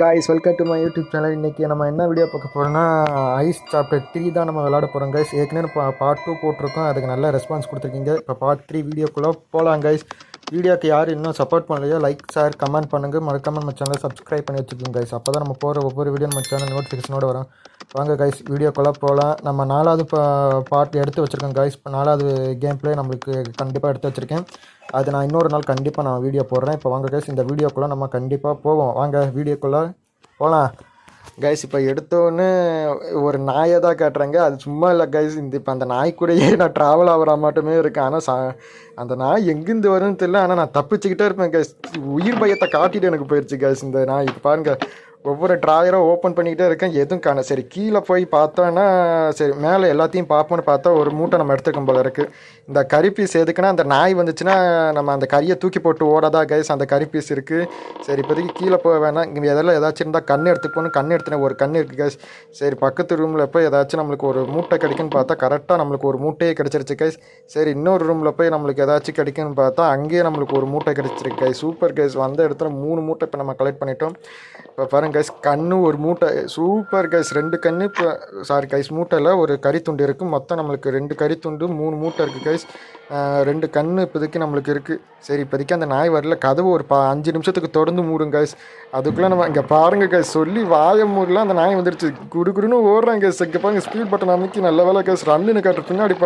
Guys welcome to my YouTube channel இன்றைக்கி நம்ம என்ன வீடியோ பார்க்க போகிறோம்னா ஐஸ் சாப்டர் த்ரீ தான் நம்ம விளாட போகிறோம் கைஸ் ஏற்கனவே பா பார்ட் டூ போட்டிருக்கோம். அதுக்கு நல்ல ரெஸ்பான்ஸ் கொடுத்துருக்கீங்க. இப்போ பார்ட் த்ரீ வீடியோக்குள்ளே போகலாம் கைஸ் வீடியோக்கு யார் இன்னும் சப்போர்ட் பண்ணலையோ லைக் ஷேர் கமெண்ட் பண்ணுங்கள் மறக்காமல் நம்ம சேனலை சப்ஸ்கிரைப் பண்ணி வச்சுக்கோங்க கைஸ் அப்போ தான் நம்ம போகிற ஒவ்வொரு வீடியோ நம்ம சேனல் நோட்டிஃபிகேஷனோடு வரும். வாங்க கைஸ் வீடியோக்குள்ளே போகலாம் நம்ம நாலாவது பார்ட் எடுத்து வச்சுருக்கோம் கைஸ் இப்போ நாலாவது கேம் பிளே நம்மளுக்கு கண்டிப்பாக எடுத்து வச்சுருக்கேன். அது நான் இன்னொரு நாள் கண்டிப்பாக நான் வீடியோ போடுறேன். இப்போ வாங்க கைஸ் இந்த வீடியோக்குள்ளே நம்ம கண்டிப்பாக போவோம். வாங்க வீடியோக்குள்ளே போகலாம் கைஸ் இப்போ எடுத்தோன்னு ஒரு நாயை தான் காட்டுறாங்க. அது சும்மா இல்லை கைஸ் இந்த இப்போ அந்த நாய் கூடயே நான் ட்ராவல் ஆகிற மட்டுமே இருக்கேன் ஆனால் சா அந்த நாய் எங்கேருந்து வரும்னு தெரியல. ஆனால் நான் தப்பிச்சுக்கிட்டே இருப்பேன் கைஸ் உயிர் பயத்தை காட்டிட்டு எனக்கு போயிடுச்சு கைஸ் இந்த நாய். இப்போ பாருங்கள் ஒவ்வொரு ட்ராயரும் ஓப்பன் பண்ணிக்கிட்டே இருக்கேன். எதுவும் காண சரி கீழே போய் பார்த்தோன்னா சரி மேலே எல்லாத்தையும் பார்ப்போம்னு பார்த்தா ஒரு மூட்டை நம்ம எடுத்துருக்கோம் போல இருக்குது இந்த கறி பீஸ் எதுக்குன்னா அந்த நாய் வந்துச்சுன்னா நம்ம அந்த கறியை தூக்கி போட்டு ஓடாதா கைஸ் அந்த கறி பீஸ் இருக்குது சரி இப்போதைக்கு கீழே போக வேணாம். இங்கே எதெல்லாம் ஏதாச்சும் இருந்தால் கண் எடுத்துப்போன்னு கண் எடுத்துனேன். ஒரு கண் இருக்குது கைஸ் சரி பக்கத்து ரூமில் போய் ஏதாச்சும் நம்மளுக்கு ஒரு மூட்டை கிடைக்குன்னு பார்த்தா கரெக்டாக நம்மளுக்கு ஒரு மூட்டையே கிடச்சிருச்சு கைஸ் சரி இன்னொரு ரூமில் போய் நம்மளுக்கு ஏதாச்சும் கிடைக்குன்னு பார்த்தா அங்கேயே நம்மளுக்கு ஒரு மூட்டை கிடச்சிருக்கு கைஸ் சூப்பர் கைஸ் வந்த இடத்துல மூணு மூட்டை இப்போ நம்ம கலெக்ட் பண்ணிட்டோம். இப்போ பாருங்க கைஸ் கண்ணு ஒரு மூட்டை சூப்பர் கைஸ் ரெண்டு கன்று இப்போ சாரி கைஸ் மூட்டையில் ஒரு கறித்துண்டு இருக்குது மொத்தம் நம்மளுக்கு ரெண்டு கறித்துண்டு மூணு மூட்டை இருக்குது கைஸ் ரெண்டு கன்று இப்போதைக்கு நம்மளுக்கு இருக்குது சரி இப்போதைக்கு அந்த நாய் வரல. கதவு ஒரு பா அஞ்சு நிமிஷத்துக்கு தொடர்ந்து மூடும் கைஸ் அதுக்குள்ளே நம்ம இங்கே பாருங்கள் கைஸ் சொல்லி வாய மூடலாம் அந்த நாய் வந்துடுச்சு குடுகுடுன்னு ஓடுறாங்க கைஸ் இங்கே பாருங்க ஸ்பீட் பட்டன் அமைக்கி நல்ல வேலை கைஸ் ரன்னுன்னு காட்டுற பின்னாடி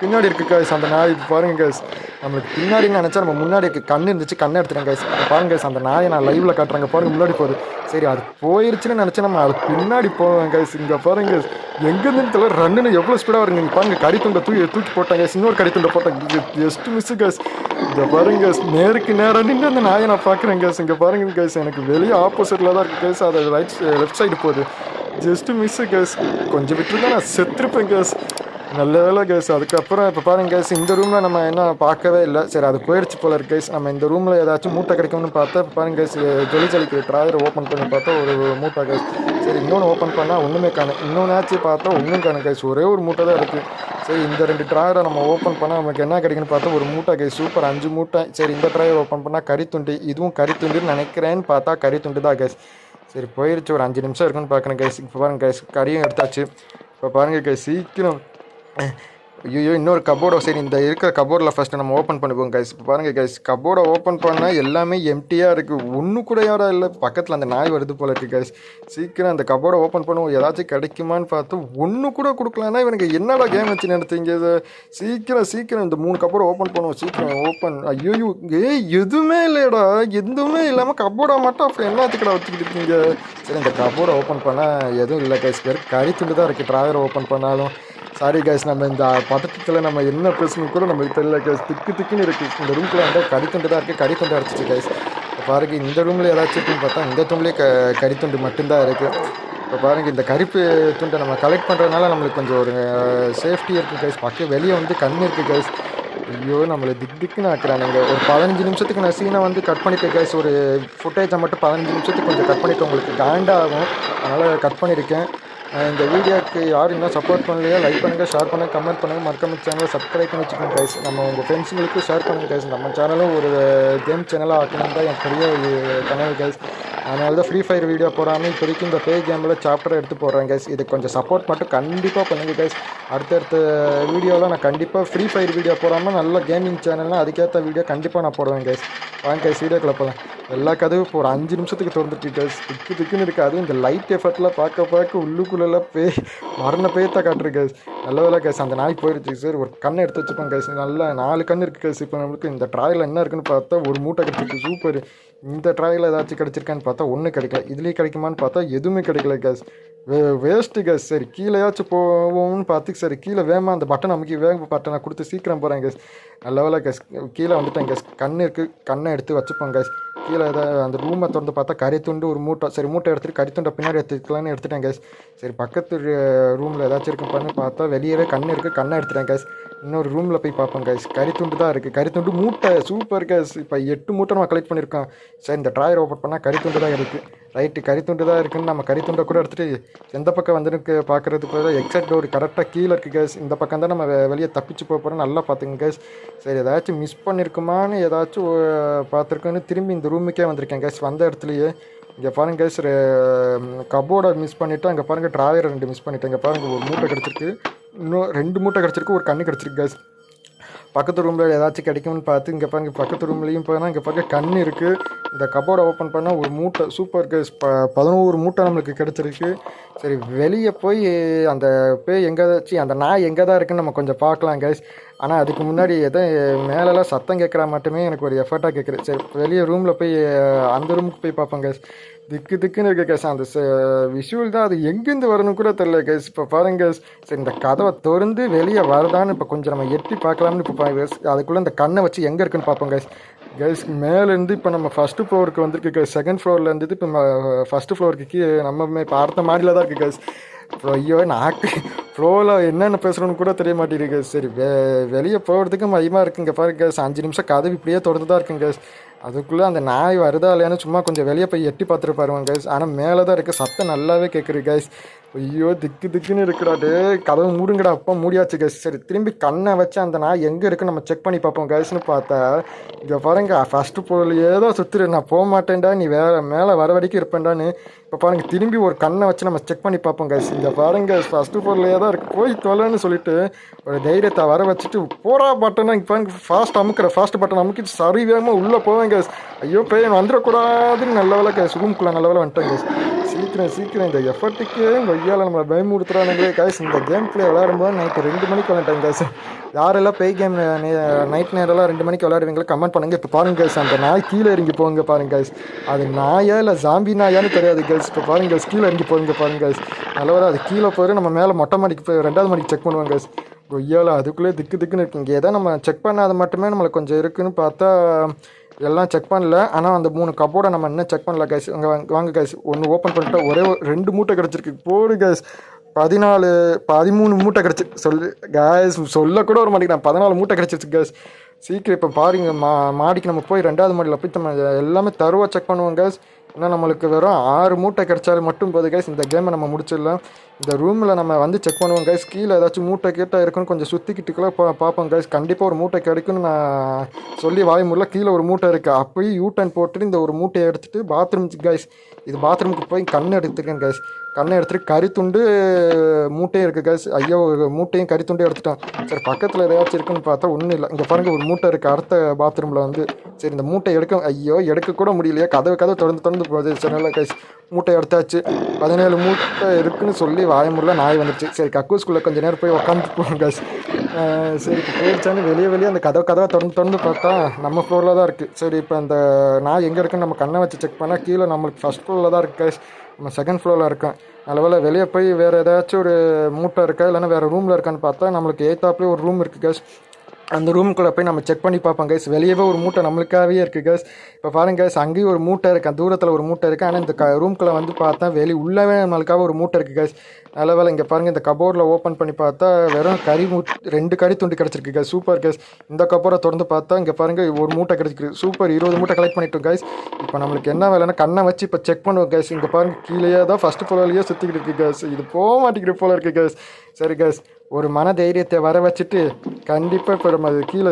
பின்னாடி இருக்குது கைஸ் அந்த நாய் பாருங்க கைஸ் நம்மளுக்கு பின்னாடி நினச்சா நம்ம முன்னாடி இருக்கு. கண்ணு இருந்துச்சு கண்ணை எடுத்துட்டேன் கைஸ் பாருங்க கைஸ் அந்த நாயை நான் லைவில் காட்டுறாங்க பாருங்க முன்னாடி போகுது. சரி அது போயிருச்சுன்னு நினச்சா நம்ம அது பின்னாடி போவேன் கைஸ் இங்கே பாருங்க guys. எங்கேருந்து தெரியல. ரன்னுன்னு எவ்வளோ ஸ்பீடாக வருங்க. இங்கே பாருங்க கடித்துண்டை தூக்கி தூக்கி போட்டாங்க guys. இன்னொரு கடித்துண்டை போட்டாங்க ஜஸ்ட் மிஸ் கைஸ் இங்கே பாருங்க நேருக்கு நேரம் நின்று அந்த நாயை நான் பார்க்குறேன் கைஸ் இங்கே பாருங்க கைஸ் எனக்கு வெளியே ஆப்போசிட்டில் தான் இருக்குது கைஸ் அது ரைட் லெஃப்ட் சைடு போகுது. ஜஸ்ட் மிஸ் கேஸ் கொஞ்சம் விட்டுருந்தா நான் செத்துருப்பேன் கேஸ் நல்ல வேலை கேஸ் அதுக்கப்புறம் இப்போ பாருங்க கேஸ் இந்த ரூமில் நம்ம என்ன பார்க்கவே இல்லை. சரி அது போயிடுச்சு போல இருக்கு கேஸ் நம்ம இந்த ரூமில் ஏதாச்சும் மூட்டை கிடைக்கும்னு பார்த்தா இப்போ பாருங்க கேஸ் ஜொலி ஜலிக்கு ட்ராயர் ஓப்பன் பண்ணி பார்த்தா ஒரு மூட்டை கேஸ் சரி இன்னொன்று ஓப்பன் பண்ணால் ஒன்றுமே காணும். இன்னொன்று பார்த்தா ஒன்றும் காணும் கேஸ் ஒரே ஒரு மூட்டை தான் இருக்குது சரி இந்த ரெண்டு ட்ராயரை நம்ம ஓப்பன் பண்ணால் நமக்கு என்ன கிடைக்குன்னு பார்த்தா ஒரு மூட்டை கேஸ் சூப்பர் அஞ்சு மூட்டை. சரி இந்த ட்ராயர் ஓப்பன் பண்ணால் கறித்துண்டு இதுவும் கறித்துண்டுன்னு நினைக்கிறேன்னு பார்த்தா கறித்துண்டு தான் கேஸ் சரி போயிருச்சு. ஒரு அஞ்சு நிமிஷம் இருக்குன்னு பார்க்குறேன் கேஸ் இப்போ பாருங்க கேஸ் கறியும் எடுத்தாச்சு. இப்போ பாருங்கள் கேஸ் சீக்கிரம் ஐயோ இன்னொரு கபோர்டோ சரி இந்த இருக்கிற கபோர்டில் ஃபஸ்ட்டு நம்ம ஓப்பன் பண்ணிப்போம் கைஸ் இப்போ பாருங்கள் கைஸ் கபோர்டை ஓப்பன் பண்ணால் எல்லாமே எம்டியாக இருக்குது ஒன்று கூட யாரும் இல்லை. பக்கத்தில் அந்த நாய் வருது போல இருக்குது கைஸ் சீக்கிரம் அந்த கபோர்டை ஓப்பன் பண்ணுவோம். ஏதாச்சும் கிடைக்குமான்னு பார்த்து ஒன்று கூட கொடுக்கலன்னா இவனுக்கு என்னடா கேம் வச்சு நடத்தீங்க இது? சீக்கிரம் சீக்கிரம் இந்த மூணு கபோர்டை ஓப்பன் பண்ணுவோம். சீக்கிரம் ஓப்பன் ஐயோ ஏய் எதுவுமே இல்லையடா. எதுவுமே இல்லாமல் கபோர்டை மட்டும் அப்புறம் என்னத்துக்கடா வச்சுக்கிட்டு இருக்கீங்க? சரி இந்த கபோர்டை ஓப்பன் பண்ணால் எதுவும் இல்லை கைஸ் பேர் கறி துண்டு தான் இருக்குது ட்ராயரை ஓப்பன் பண்ணாலும். சாரி கைஸ் நம்ம இந்த பதட்டத்தில் நம்ம என்ன பேசணும் கூட நம்மளுக்கு தெரியல கைஸ் திக்கு திக்குன்னு இருக்குது இந்த ரூம்குள்ளே வந்து கறித்துண்டு தான் இருக்குது கறித்துண்டு அடிச்சிச்சு கைஸ் பாருங்க இந்த ரூமில் ஏதாச்சும் இருக்குன்னு பார்த்தா இந்த துண்டுலேயே க கறித்துண்டு மட்டும்தான் இருக்குது இப்போ பாருங்க இந்த கருப்பு துண்டை நம்ம கலெக்ட் பண்ணுறதுனால நம்மளுக்கு கொஞ்சம் ஒரு சேஃப்டி இருக்குது கைஸ் பக்கம் வெளியே வந்து கண் இருக்குது கைஸ் ஐயோ நம்மளை திக் திக்குன்னு ஆக்குறானுங்க. ஒரு பதினஞ்சு நிமிஷத்துக்கு நான் சீனை வந்து கட் பண்ணிட்டேன் கைஸ் ஒரு ஃபுட்டேஜை மட்டும் பதினஞ்சு நிமிஷத்துக்கு கொஞ்சம் கட் பண்ணிவிட்டு உங்களுக்கு காண்டாகும் அதனால் கட் பண்ணியிருக்கேன் இந்த வீடியோக்கு யாரும் இன்னும் சப்போர்ட் பண்ணலையோ லைக் பண்ணுங்கள் ஷேர் பண்ணுங்கள் கமெண்ட் பண்ணுங்கள் மறக்காம சேனலை சப்ஸ்கிரைப் பண்ணி வச்சுக்கோங்க கைஸ் நம்ம உங்கள் ஃப்ரெண்ட்ஸுங்களுக்கு ஷேர் பண்ணுங்கள் கைஸ் நம்ம சேனலும் ஒரு கேம் சேனலாக ஆக்கணும் தான் என் பெரிய கனவு கைஸ் அதனால தான் ஃப்ரீ ஃபயர் வீடியோ போடாமல் இப்போதைக்கு இந்த பே கேமில் சாப்டர் எடுத்து போடுறேன் கைஸ் இது கொஞ்சம் சப்போர்ட் மட்டும் கண்டிப்பாக பண்ணுங்கள் கைஸ் அடுத்தடுத்த வீடியோவில் நான் கண்டிப்பாக ஃப்ரீ ஃபயர் வீடியோ போடாமல் நல்ல கேமிங் சேனல்னால் அதுக்கேற்ற வீடியோ கண்டிப்பாக நான் போடுவேன் கைஸ் வாங்க கைஸ் வீடியோ போகலாம் எல்லா கதவும் இப்போ ஒரு அஞ்சு நிமிஷத்துக்கு திறந்துட்டு கைஸ் திக்கு திக்குன்னு இருக்குது அதுவும் இந்த லைட் எஃபர்ட்டில் பார்க்க பார்க்க உள்ளுக்குள்ளெல்லாம் பே மரண பேத்த காட்டுரு கைஸ் நல்ல வேலை கைஸ் அந்த நாய் போயிடுச்சு சார் ஒரு கண்ணை எடுத்து வச்சுப்பேன் கைஸ் நல்லா நாலு கண் இருக்குது கைஸ் இப்போ நம்மளுக்கு இந்த ட்ராயில் என்ன இருக்குன்னு பார்த்தா ஒரு மூட்டை கிடச்சிருக்கு சூப்பர் இந்த ட்ராயில் ஏதாச்சும் கிடச்சிருக்கான்னு பார்த்தா ஒன்றும் கிடைக்கல. இதுலேயே கிடைக்குமான்னு பார்த்தா எதுவுமே கிடைக்கல கேஸ் வே வேஸ்ட்டு கேஸ் சரி கீழேயாச்சும் போவோம்னு பார்த்து சரி கீழே வேகமாக அந்த பட்டன் அமைக்கி வேக பட்டனை கொடுத்து சீக்கிரம் போகிறேன் கேஸ் நல்ல கேஸ் கீழே வந்துட்டேன் கேஸ் கண் இருக்குது கண்ணை எடுத்து வச்சுப்போம் கேஸ் கீழே ஏதாவது அந்த ரூமை திறந்து பார்த்தா கறி துண்டு ஒரு மூட்டை சரி மூட்டை எடுத்துகிட்டு கறி துண்டை பின்னாடி எடுத்துக்கலான்னு எடுத்துட்டேன் கேஸ் சரி பக்கத்து ரூமில் ஏதாச்சும் இருக்கும் பண்ணி பார்த்தா வெளியவே கண் இருக்குது கண்ணை எடுத்துட்டேன் கேஸ் இன்னொரு ரூமில் போய் பார்ப்போம் கைஸ் கறித்துண்டு தான் இருக்குது கறி துண்டு மூட்டை சூப்பர் கேஸ் இப்போ எட்டு மூட்டை நம்ம கலெக்ட் பண்ணியிருக்கோம் சார் இந்த ட்ராயர் ஓப்பன் பண்ணால் கறித்துண்டு தான் இருக்குது ரைட்டு கறி துண்டு தான் இருக்குதுன்னு நம்ம கறித்துண்டை கூட எடுத்துகிட்டு எந்த பக்கம் வந்துருக்கு பார்க்குறதுக்கு பதிலாக எக்ஸாக்ட் டோர் கரெக்டாக கீழே இருக்குது கேஸ் இந்த பக்கம் தான் நம்ம வெளியே தப்பிச்சு போக போகிறோம் நல்லா பார்த்துங்க கேஸ் சரி ஏதாச்சும் மிஸ் பண்ணியிருக்குமான்னு ஏதாச்சும் பார்த்துருக்கோன்னு திரும்பி இந்த ரூமுக்கே வந்திருக்கேன் கேஸ் வந்த இடத்துலையே இங்கே பாருங்க கைஸ் கபோர்டை மிஸ் பண்ணிவிட்டு அங்கே பாருங்கள் ட்ராயர் ரெண்டு மிஸ் பண்ணிவிட்டேன் இங்கே பாருங்கள் ஒரு மூட்டை கிடச்சிருக்கு. இன்னும் ரெண்டு மூட்டை கிடச்சிருக்கு ஒரு கண்ணு கிடச்சிருக்கு கைஸ் பக்கத்து ரூமில் ஏதாச்சும் கிடைக்கும்னு பார்த்து இங்கே பாருங்க பக்கத்து ரூம்லேயும் போனால் இங்கே பாருங்க கண் இருக்குது இந்த கபோர்டை ஓப்பன் பண்ணால் ஒரு மூட்டை சூப்பர் கேஸ் ப பதினோரு மூட்டை நம்மளுக்கு கிடச்சிருக்கு. சரி வெளியே போய் அந்த போய் எங்கே அந்த நாய் எங்கே தான் இருக்குன்னு நம்ம கொஞ்சம் பார்க்கலாம் கேஸ் ஆனால் அதுக்கு முன்னாடி எதோ மேலெல்லாம் சத்தம் கேட்குறா மட்டுமே எனக்கு ஒரு எஃபர்ட்டாக கேட்குறது சரி வெளியே ரூமில் போய் அந்த ரூமுக்கு போய் பார்ப்பேன் கேஸ் திக்கு திக்குன்னு இருக்க கேஸ். அந்த விஷுவல் தான் அது எங்கேருந்து வரணும் கூட தெரில கேஸ். இப்போ பாருங்க சரி இந்த கதவை திறந்து வெளியே வரதான்னு இப்போ கொஞ்சம் நம்ம எட்டி பார்க்கலாம்னு இப்போ அதுக்குள்ளே இந்த கண்ணை வச்சு எங்கே இருக்குன்னு பார்ப்போம் கைஸ். கைஸ் மேலேருந்து இப்போ நம்ம ஃபஸ்ட்டு ஃப்ளோருக்கு வந்திருக்கு செகண்ட் ஃப்ளோர்லேருந்து இப்போ ஃபஸ்ட்டு ஃப்ளோருக்கு கீழே நம்ம இப்போ அடுத்த மாடியில் தான் இருக்குது கைஸ். அப்புறம் ஐயோ நாக்கு. ஃப்ளோவில் என்னென்ன பேசுகிறோன்னு கூட தெரிய மாட்டேங்குது சரி வெ வெளியே போகிறதுக்கு மையமாக இருக்குங்க பாருங்க கேஸ். அஞ்சு நிமிஷம் கதவு இப்படியே திறந்து தான் இருக்குங்க. அதுக்குள்ளே அந்த நாய் வருதா இல்லையான்னு சும்மா கொஞ்சம் வெளியே போய் எட்டி பார்த்துட்டு பாருவாங்க கைஸ் ஆனால் மேலே தான் இருக்குது சத்தம் நல்லாவே கேட்குது கைஸ் ஐயோ திக்கு திக்குன்னு இருக்குடா டே கதவு மூடுங்கடா அப்போ மூடியாச்சு கைஸ் சரி திரும்பி கண்ணை வச்சு அந்த நாய் எங்கே இருக்குன்னு நம்ம செக் பண்ணி பார்ப்போம் கைஸ்னு பார்த்தா இங்கே பாருங்க ஃபஸ்ட்டு பொருளையே தான் சுற்றுரு நான் போக மாட்டேன்டா நீ வேறு மேலே வர வரைக்கும் இருப்பேன்டான்னு. இப்போ பாருங்க திரும்பி ஒரு கண்ணை வச்சு நம்ம செக் பண்ணி பார்ப்போம் கைஸ் இங்கே பாருங்க ஃபஸ்ட்டு பொருளையே தான் இருக்குது போய் தொலைன்னு சொல்லிட்டு ஒரு தைரியத்தை வர வச்சுட்டு போடா பட்டனை இங்கே பாருங்க ஃபாஸ்ட் அமுக்கிற ஃபாஸ்ட் பட்டன் அமுக்கிட்டு சரி வேகமாக உள்ளே போவேன் கைஸ் ஐயோ பையன் வந்துடக்கூடாதுன்னு நல்ல வேலை கைஸ் ரூம்குள்ளே நல்ல வேலை வந்துட்டேன் கைஸ் சீக்கிரம் சீக்கிரம் இந்த எஃபர்ட்டுக்கே கொய்யால நம்மளை பயமுறுத்துறானுங்களே. கைஸ் இந்த கேம் பிளே விளையாடும்போது நைட்டு ரெண்டு மணிக்கு விளையாட்டேன் காசு யாரெல்லாம் பெய் கேம் நைட் நேரம்லாம் ரெண்டு மணிக்கு விளையாடுவீங்களா கமெண்ட் பண்ணுங்க. இப்போ பாருங்க கேஸ் அந்த நாய் கீழே இறங்கி போங்க பாருங்க காய்ஸ் அது நாயா இல்லை ஜாம்பி நாயான்னு தெரியாது கேர்ள்ஸ் இப்போ பாருங்க கைஸ் கீழே இறங்கி போங்க பாருங்க காய்ஸ் நல்லவரா அது கீழே போய் நம்ம மேலே மொட்டை மாடிக்கு போய் ரெண்டாவது மாடிக்கு செக் பண்ணுவோம் கைஸ் கொய்யால அதுக்குள்ளே திக்கு திக்குன்னு இருக்கு. இங்கே எதாவது நம்ம செக் பண்ணாத மட்டுமே நம்மளுக்கு கொஞ்சம் இருக்குன்னு பார்த்தா எல்லாம் செக் பண்ணல. ஆனால் அந்த மூணு கப்போட நம்ம இன்னும் செக் பண்ணல கேஸ் அங்கே வாங்க கேஸ் ஒன்று ஓப்பன் பண்ணிட்டா ஒரே ஒரு ரெண்டு மூட்டை கிடச்சிருக்கு. போடு கேஸ் பதினாலு பதிமூணு மூட்டை கிடச்சி சொல்லு கேஸ் சொல்ல கூட வர மாட்டேங்கிறேன். பதினாலு மூட்டை கிடச்சிருச்சு கேஸ் சீக்கிரம் இப்போ பாருங்க மா மாடிக்கு நம்ம போய் ரெண்டாவது மாடியில் போய் நம்ம எல்லாமே தருவாக செக் பண்ணுவோம் கேஸ் ஏன்னா நம்மளுக்கு வெறும் ஆறு மூட்டை கிடைச்சாலும் மட்டும் போது கைஸ் இந்த கேமை நம்ம முடிச்சிடலாம். இந்த ரூமில் நம்ம வந்து செக் பண்ணுவோம் கைஸ் கீழே ஏதாச்சும் மூட்டை கேட்டால் இருக்குன்னு கொஞ்சம் சுற்றிக்கிட்டுக்குள்ளே பா பார்ப்போம் கைஸ் கண்டிப்பாக ஒரு மூட்டை கிடைக்குன்னு நான் சொல்லி வாய் முடியல கீழே ஒரு மூட்டை இருக்குது அப்போயும் யூ டர்ன் போட்டுட்டு இந்த ஒரு மூட்டையை எடுத்துகிட்டு பாத்ரூம் கைஸ் இது பாத்ரூமுக்கு போய் கண் எடுத்துருக்கேன் கைஸ் கண்ணை எடுத்துட்டு கறி துண்டு மூட்டையும் இருக்குது கைஸ் ஐயோ மூட்டையும் கறித்துண்டே எடுத்துட்டான் சரி பக்கத்தில் ஏதாச்சும் இருக்குன்னு பார்த்தா ஒன்றும் இல்லை. இங்கே பாருங்கள் ஒரு மூட்டை இருக்குது அடுத்த பாத்ரூமில் வந்து. சரி இந்த மூட்டை எடுக்க ஐயோ எடுக்க கூட முடியலையே. கதவு கதவு திறந்து திறந்து போகுது. சரி நல்லா கைஸ் மூட்டை எடுத்தாச்சு. பதினேழு மூட்டை இருக்குன்னு சொல்லி வாயமுள்ள நாய் வந்துருச்சு. சரி கக்கூஸ்குள்ளே கொஞ்சம் நேரம் போய் உட்காந்து போவோம் கைஸ் சரி இப்போ போயிடுச்சான்னு வெளியே வெளியே அந்த கதவை கதவை திறந்து திறந்து பார்த்தா நம்ம ஃப்ளோரில் தான் இருக்குது சரி இப்போ அந்த நான் எங்கே இருக்குன்னு நம்ம கண்ணை வச்சு செக் பண்ணால் கீழே நம்மளுக்கு ஃபஸ்ட் ஃப்ளோரில் தான் இருக்குது கேஷ் நம்ம செகண்ட் ஃப்ளோரில் இருக்கேன் அளவில் வெளியே போய் வேறு ஏதாச்சும் ஒரு மூட்டை இருக்கா இல்லைன்னா வேறு ரூமில் இருக்கான்னு பார்த்தா நம்மளுக்கு ஏத்தாப்புலேயே ஒரு ரூம் இருக்குது கேஷ் அந்த ரூமுக்குள்ளே போய் நம்ம செக் பண்ணி பார்ப்போம் கைஸ் வெளியவே ஒரு மூட்டை நம்மளுக்காகவே இருக்குது கைஸ் இப்போ பாருங்க கைஸ் அங்கேயும் ஒரு மூட்டை இருக்கேன் தூரத்தில் ஒரு மூட்டை இருக்குது ஆனால் இந்த க ரூம்குள்ளே வந்து பார்த்தா வெளி உள்ளவே நம்மளுக்காக ஒரு மூட்டை இருக்குது கைஸ் நல்ல வேலை இங்கே பாருங்கள் இந்த கபோர்டில் ஓப்பன் பண்ணி பார்த்தா வெறும் கறி மூ ரெண்டு கறி துண்டு கிடச்சிருக்கு கைஸ் சூப்பர் கைஸ் இந்த கபோரை திறந்து பார்த்தா இங்கே பாருங்கள் ஒரு மூட்டை கிடச்சிருக்கு. சூப்பர் இருபது மூட்டை கலெக்ட் பண்ணிட்டோம் கைஸ் இப்போ நம்மளுக்கு என்ன வேலைன்னா கண்ணை வச்சு இப்போ செக் பண்ணுவோம் கைஸ் இங்கே பாருங்க கீழேயே தான் ஃபஸ்ட்டு ஃபுல்லாலேயே சுற்றிக்கிட்டு இருக்குது கைஸ் இது போக மாட்டேங்கிற போல இருக்குது கைஸ் சரி கைஸ் ஒரு மன தைரியத்தை வர வச்சுட்டு கண்டிப்பாக இப்போ நம்ம அது கீழே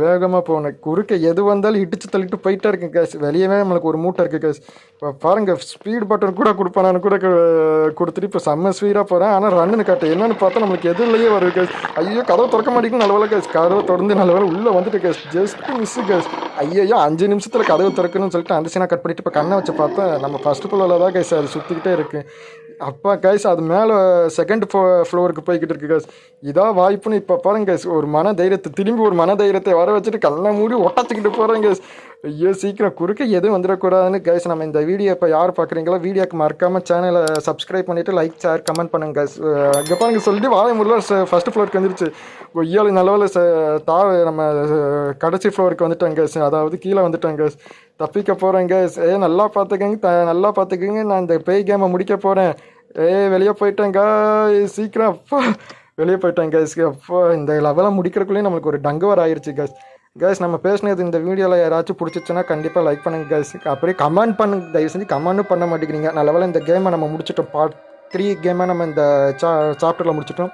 வேகமாக போகணும். குறுக்க எது வந்தாலும் இடிச்சு தள்ளிட்டு போயிட்டே இருக்கு கேஸ் வெளியவே நம்மளுக்கு ஒரு மூட்டை இருக்குது கேஸ் இப்போ பாருங்கள் ஸ்பீட் பட்டன் கூட கொடுப்பானான்னு கூட கொடுத்துட்டு இப்போ செம்ம ஸ்பீடாக போகிறேன் ஆனால் ரன்னு காட்டு என்னன்னு பார்த்தா நம்மளுக்கு எதிரிலேயே வருது கேஸ் ஐயோ கதவை திறக்க மாட்டேங்குது நல்ல வேலை கேஸ் கதவை திறந்து நல்ல வேலை உள்ளே வந்துட்டு கேஸ் ஜஸ்ட் மிஸ்ஸு கேஸ் ஐயோ அஞ்சு நிமிஷத்தில் கதவை திறக்கணும்னு சொல்லிட்டு அந்த சீனா கட் பண்ணிட்டு இப்போ கண்ணை வச்சு பார்த்தா நம்ம ஃபஸ்ட்டு ஃப்ளோரில் தான் கேஸ் அது சுற்றிக்கிட்டே இருக்குது அப்பா கைஸ் அது மேலே செகண்ட் ஃபோ ஃப்ளோருக்கு போய்கிட்டு இருக்கு கைஸ் இதான் வாய்ப்புன்னு இப்போ பாருங்க கைஸ் ஒரு மன தைரியத்தை திரும்பி ஒரு மன தைரியத்தை வர வச்சுட்டு கல்லை மூடி ஒட்டச்சிக்கிட்டு போகிறேன் கைஸ் ஐயோ சீக்கிரம் குறுக்க எதுவும் வந்துடக்கூடாதுன்னு கைஸ் நம்ம இந்த வீடியோ இப்போ யார் பார்க்குறீங்களோ வீடியோக்கு மறக்காமல் சேனலை சப்ஸ்கிரைப் பண்ணிவிட்டு லைக் ஷேர் கமெண்ட் பண்ணுங்க கைஸ் இங்கே பாருங்க சொல்லிட்டு வாழை முடியல ஃபஸ்ட்டு ஃப்ளோருக்கு வந்துருச்சு. கொய்யால நல்லவில் ச தா நம்ம கடைசி ஃப்ளோருக்கு வந்துட்டோம் கைஸ் அதாவது கீழே வந்துட்டோம் கைஸ் தப்பிக்க போகிறேன் கைஸ் ஏ நல்லா பார்த்துக்கங்க த நல்லா பார்த்துக்கங்க நான் இந்த பேய் கேமை முடிக்க போகிறேன் ஏய் வெளியே போயிட்டேங்க சீக்கிரம் அப்பா. வெளியே போயிட்டேன் கைஸ் அப்போ இந்த லெவலாக முடிக்கிறக்குள்ளேயே நம்மளுக்கு ஒரு டங்குவர் ஆயிடுச்சு கைஸ் கைஸ் நம்ம பேசினது இந்த வீடியோவில் யாராச்சும் பிடிச்சிச்சுன்னா கண்டிப்பாக லைக் பண்ணுங்க கைஸ் அப்படியே கமெண்ட் பண்ணுங்க. தயவு செஞ்சு கமெண்ட்டும் பண்ண மாட்டேங்கிறீங்க. நல்ல வேலை இந்த கேமை நம்ம முடிச்சிட்டோம். பார்ட் த்ரீ கேமை நம்ம இந்த சா சாப்டரில் முடிச்சிட்டோம்.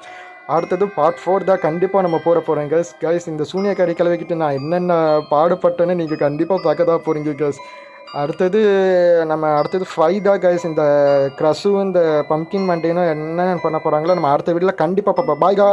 அடுத்தது பார்ட் ஃபோர் தான் கண்டிப்பாக நம்ம போகிற போகிறோம் கைஸ் கைஸ் இந்த சூனியக்காரி கிளவிக்கிட்டு நான் என்னென்ன பாடுபட்டேன்னு நீங்கள் கண்டிப்பாக பார்க்க தான் போகிறீங்க கைஸ் அடுத்தது நம்ம அடுத்தது ஃபைவ் தான் கைஸ் இந்த க்ரஷும் இந்த பம்கின் மண்டேனும் என்ன பண்ண போகிறாங்களோ நம்ம அடுத்த வீட்டில் கண்டிப்பாக பார்ப்போம். பாய் கா